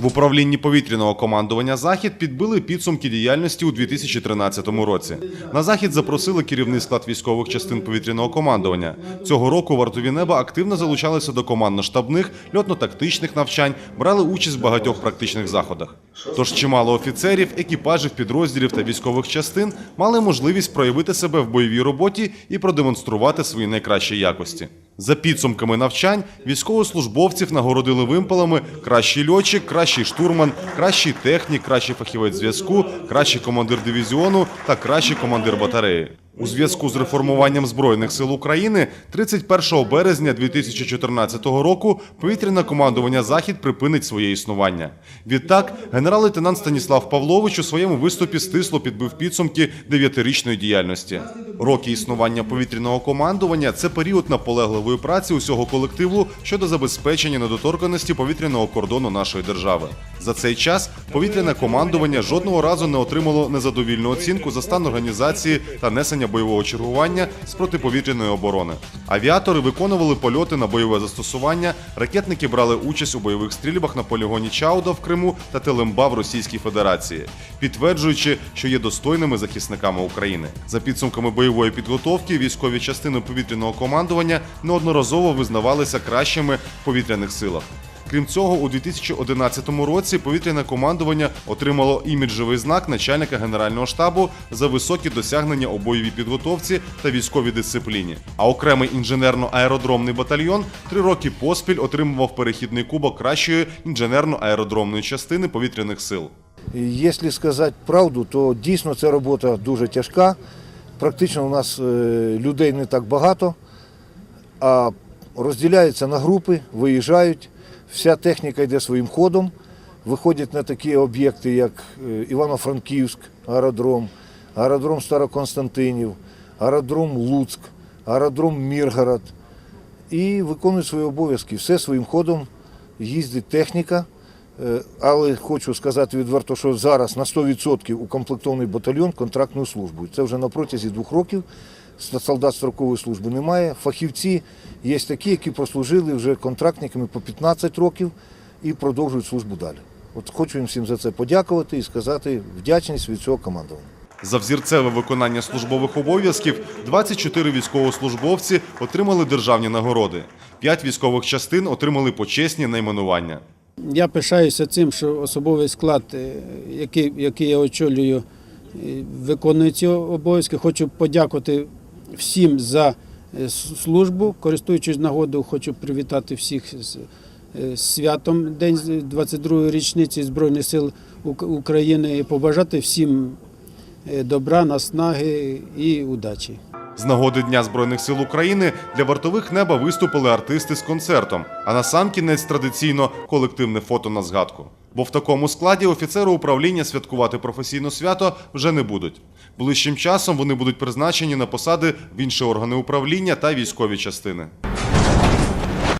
В управлінні повітряного командування Захід підбили підсумки діяльності у 2013 році. На захід запросили керівний склад військових частин повітряного командування. Цього року вартові неба активно залучалися до командно-штабних, льотно-тактичних навчань, брали участь в багатьох практичних заходах. Тож чимало офіцерів, екіпажів, підрозділів та військових частин мали можливість проявити себе в бойовій роботі і продемонструвати свої найкращі якості. За підсумками навчань військовослужбовців нагородили вимпалами кращий льотчик, кращий штурман, кращий технік, кращий фахівець зв'язку, кращий командир дивізіону та кращий командир батареї. У зв'язку з реформуванням Збройних сил України 31 березня 2014 року повітряне командування Захід припинить своє існування. Відтак, генерал-лейтенант Станіслав Павлович у своєму виступі стисло підбив підсумки дев'ятирічної діяльності. Роки існування повітряного командування це період наполегливої праці усього колективу щодо забезпечення недоторканості повітряного кордону нашої держави. За цей час повітряне командування жодного разу не отримало незадовільну оцінку за стан організації та несення бойового чергування з протиповітряної оборони. Авіатори виконували польоти на бойове застосування, ракетники брали участь у бойових стрільбах на полігоні Чауда в Криму та Телемба в Російській Федерації, підтверджуючи, що є достойними захисниками України. За підсумками бойової підготовки, військові частини повітряного командування неодноразово визнавалися кращими в повітряних силах. Крім цього, у 2011 році повітряне командування отримало іміджовий знак начальника генерального штабу за високі досягнення у бойовій підготовці та військовій дисципліні. А окремий інженерно-аеродромний батальйон три роки поспіль отримував перехідний кубок кращої інженерно-аеродромної частини повітряних сил. Якщо сказати правду, то дійсно ця робота дуже тяжка. Практично у нас е, людей не так багато, а розділяються на групи, виїжджають. Вся техніка йде своїм ходом. Виходять на такі об'єкти, як е, Івано-Франківськ, аеродром, аеродром Староконстантинів, аеродром Луцьк, аеродром Міргород. І виконують свої обов'язки. Все своїм ходом їздить техніка. Е, Але хочу сказати відверто, що зараз на 100% укомплектований батальйон контрактною службою. Це вже на протязі двох років. Солдат строкової служби немає. Фахівці є такі, які прослужили вже контрактниками по 15 років і продовжують службу далі. От хочу їм всім за це подякувати і сказати вдячність від цього командування. За взірцеве виконання службових обов'язків 24 військовослужбовці отримали державні нагороди. П'ять військових частин отримали почесні найменування. Я пишаюся цим, що особовий склад, е, який, який я очолюю, е, виконує ці обов'язки. Хочу подякувати всім за е, службу. Користуючись нагодою, хочу привітати всіх з е, святом День 22-ї річниці Збройних сил України і побажати всім е, добра, наснаги і удачі. З нагоди Дня Збройних сил України для вартових неба виступили артисти з концертом. А на сам кінець традиційно колективне фото на згадку. Бо в такому складі офіцери управління святкувати професійне свято вже не будуть. Ближчим часом вони будуть призначені на посади в інші органи управління та військові частини.